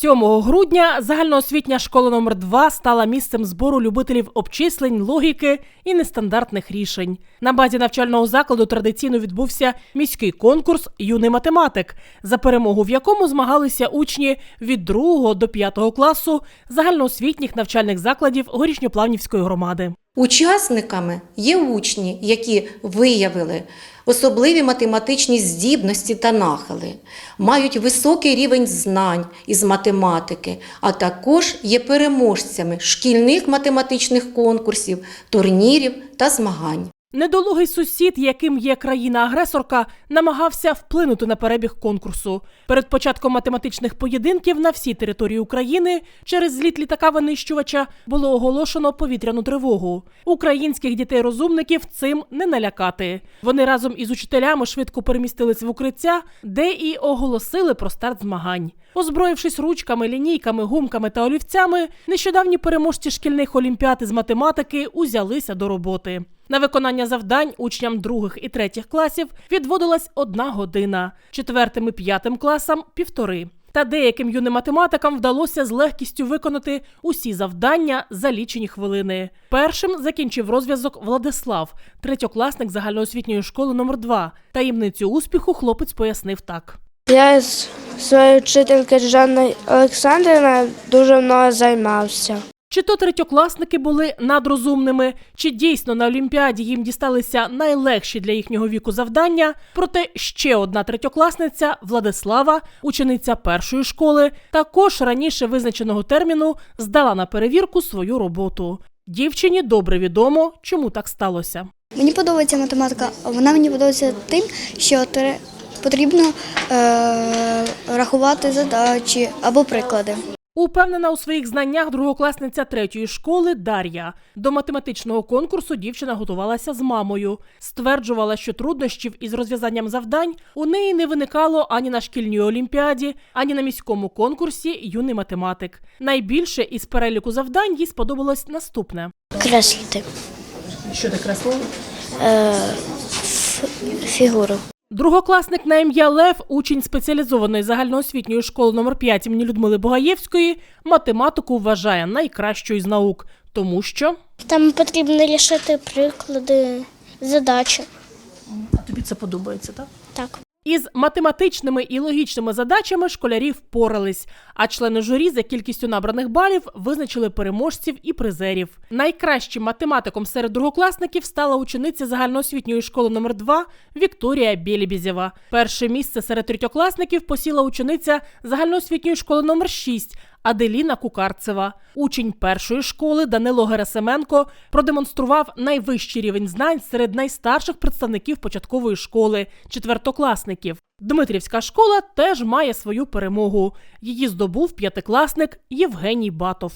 7 грудня загальноосвітня школа номер 2 стала місцем збору любителів обчислень, логіки і нестандартних рішень. На базі навчального закладу традиційно відбувся міський конкурс Юний математик, за перемогу в якому змагалися учні від 2 до 5 класу загальноосвітніх навчальних закладів Горішньоплавнівської громади. Учасниками є учні, які виявили особливі математичні здібності та нахили, мають високий рівень знань із математики, а також є переможцями шкільних математичних конкурсів, турнірів та змагань. Недолугий сусід, яким є країна-агресорка, намагався вплинути на перебіг конкурсу. Перед початком математичних поєдинків на всій території України через зліт літака-винищувача було оголошено повітряну тривогу. Українських дітей-розумників цим не налякати. Вони разом із учителями швидко перемістились в укриття, де і оголосили про старт змагань. Озброївшись ручками, лінійками, гумками та олівцями, нещодавні переможці шкільних олімпіад із математики узялися до роботи. На виконання завдань учням других і третіх класів відводилась одна година, четвертим і п'ятим класам півтори. Та деяким юним математикам вдалося з легкістю виконати усі завдання за лічені хвилини. Першим закінчив розв'язок Владислав, третьокласник загальноосвітньої школи номер 2 Таємницю успіху хлопець пояснив так. Я з своєю вчителькою Жанною Олександрівною дуже много займався. Чи то третьокласники були надрозумними, чи дійсно на Олімпіаді їм дісталися найлегші для їхнього віку завдання. Проте ще одна третьокласниця Владислава, учениця першої школи, також раніше визначеного терміну здала на перевірку свою роботу. Дівчині добре відомо, чому так сталося. Мені подобається математика, вона мені подобається тим, що потрібно е- рахувати задачі або приклади. Упевнена у своїх знаннях другокласниця третьої школи Дар'я. До математичного конкурсу дівчина готувалася з мамою. Стверджувала, що труднощів із розв'язанням завдань у неї не виникало ані на шкільній олімпіаді, ані на міському конкурсі Юний математик. Найбільше із переліку завдань їй сподобалось наступне. Креслити Що ти креслила? фігуру. Другокласник на ім'я Лев, учень спеціалізованої загальноосвітньої школи номер 5 імені Людмили Богаєвської, математику вважає найкращою з наук, тому що Там потрібно рішити приклади, задачі. а тобі це подобається, так? Так. Із математичними і логічними задачами школярі впорались, а члени журі за кількістю набраних балів визначили переможців і призерів. Найкращим математиком серед другокласників стала учениця загальноосвітньої школи номер 2 Вікторія Білібізєва. Перше місце серед третьокласників посіла учениця загальноосвітньої школи номер 6 Аделіна Кукарцева. Учень першої школи Данило Герасименко продемонстрував найвищий рівень знань серед найстарших представників початкової школи четвертокласників. Дмитрівська школа теж має свою перемогу. Її здобув п'ятикласник Євгеній Батов.